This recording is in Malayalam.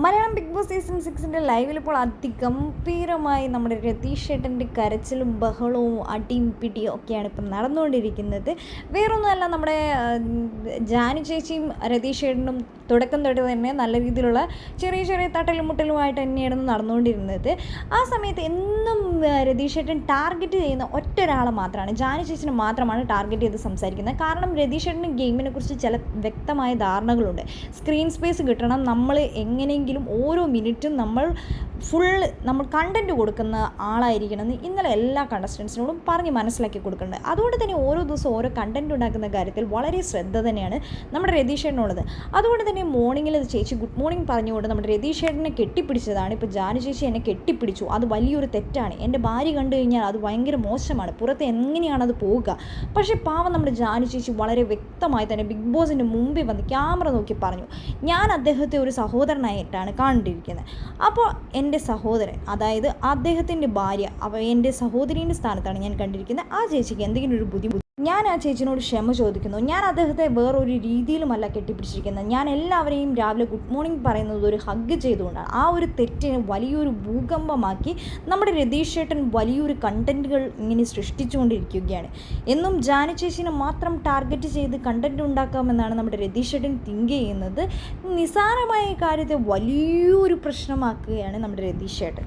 മലയാളം ബിഗ് ബോസ് സീസൺ സിക്സിന്റെ ലൈവിൽ ഇപ്പോൾ അതിഗംഭീരമായി നമ്മുടെ രതീഷ് ഏട്ടന്റെ കരച്ചിലും ബഹളവും അടിയും പിടിയും ഒക്കെയാണ് ഇപ്പം നടന്നുകൊണ്ടിരിക്കുന്നത്. വേറൊന്നുമല്ല നമ്മുടെ ജാനു ചേച്ചിയും രതീഷ് ഏട്ടനും തുടക്കം തൊട്ട് തന്നെ നല്ല രീതിയിലുള്ള ചെറിയ ചെറിയ തട്ടലും മുട്ടലുമായിട്ട് തന്നെയായിരുന്നു നടന്നുകൊണ്ടിരുന്നത്. ആ സമയത്ത് എന്നും രതീഷ് ഏട്ടൻ ടാർഗറ്റ് ചെയ്യുന്ന ഒറ്റ ഒരാളെ മാത്രമാണ് ജാനു ചേച്ചിനെ മാത്രമാണ് ടാർഗറ്റ് ചെയ്ത് സംസാരിക്കുന്നത്. കാരണം രതീഷ് ഏട്ടന് ഗെയിമിനെ കുറിച്ച് ചില വ്യക്തമായ ധാരണകളുണ്ട്. സ്ക്രീൻ സ്പേസ് കിട്ടണം നമ്മൾ എങ്ങനെയെങ്കിലും ഓരോ മിനിറ്റും നമ്മൾ ഫുൾ നമ്മൾ കണ്ടന്റ് കൊടുക്കുന്ന ആളായിരിക്കണം എന്ന് ഇന്നലെ എല്ലാ കണ്ടസ്റ്റൻസിനോടും പറഞ്ഞ് മനസ്സിലാക്കി കൊടുക്കുന്നുണ്ട്. അതുകൊണ്ട് തന്നെ ഓരോ ദിവസം ഓരോ കണ്ടന്റ് ഉണ്ടാക്കുന്ന കാര്യത്തിൽ വളരെ ശ്രദ്ധ തന്നെയാണ് നമ്മുടെ രതീഷേട്ടനുള്ളത്. അതുകൊണ്ട് തന്നെ മോർണിംഗിൽ ചേച്ചി ഗുഡ് മോർണിംഗ് പറഞ്ഞുകൊണ്ട് നമ്മുടെ രതീഷേട്ടനെ കെട്ടിപ്പിടിച്ചതാണ്. ഇപ്പോൾ ജാനു ചേച്ചി എന്നെ കെട്ടിപ്പിടിച്ചു. അത് വലിയൊരു തെറ്റാണ്. എന്റെ ഭാര്യ കണ്ടു കഴിഞ്ഞാൽ അത് ഭയങ്കര മോശമാണ്. പുറത്ത് എങ്ങനെയാണ് അത് പോവുക? പക്ഷേ പാവം നമ്മുടെ ജാനു ചേച്ചി വളരെ വ്യക്തമായി തന്നെ ബിഗ് ബോസിന്റെ മുമ്പിൽ വന്ന് ക്യാമറ നോക്കി പറഞ്ഞു. ഞാൻ അദ്ദേഹത്തെ ഒരു സഹോദരനായിട്ടാണ് കണ്ടിരിക്കുന്നത്. അപ്പോൾ എന്റെ സഹോദരൻ അതായത് അദ്ദേഹത്തിന്റെ ഭാര്യ അവ എന്റെ സഹോദരീന്റെ സ്ഥാനത്താണ് ഞാൻ കണ്ടിരിക്കുന്നത്. ആ ചേച്ചിക്ക് എന്തെങ്കിലും ഒരു ബുദ്ധിമുട്ട് ഞാൻ ആ ചേച്ചിനോട് ക്ഷമ ചോദിക്കുന്നു. ഞാൻ അദ്ദേഹത്തെ വേറൊരു രീതിയിലുമല്ല കെട്ടിപ്പിടിച്ചിരിക്കുന്നത്. ഞാൻ എല്ലാവരെയും രാവിലെ ഗുഡ് മോർണിംഗ് പറയുന്നത് ഒരു ഹഗ് ചെയ്തുകൊണ്ടാണ്. ആ ഒരു തെറ്റിനെ വലിയൊരു ഭൂകമ്പമാക്കി നമ്മുടെ രതീഷ് ചേട്ടൻ വലിയൊരു കണ്ടന്റുകൾ ഇങ്ങനെ സൃഷ്ടിച്ചുകൊണ്ടിരിക്കുകയാണ്. എന്നും ജാനു ചേച്ചിനെ മാത്രം ടാർഗറ്റ് ചെയ്ത് കണ്ടന്റ് ഉണ്ടാക്കാമെന്നാണ് നമ്മുടെ രതീഷ് ചേട്ടൻ തിങ്ക് ചെയ്യുന്നത്. നിസാരമായ കാര്യത്തെ വലിയൊരു പ്രശ്നമാക്കുകയാണ് നമ്മുടെ രതീഷ് ചേട്ടൻ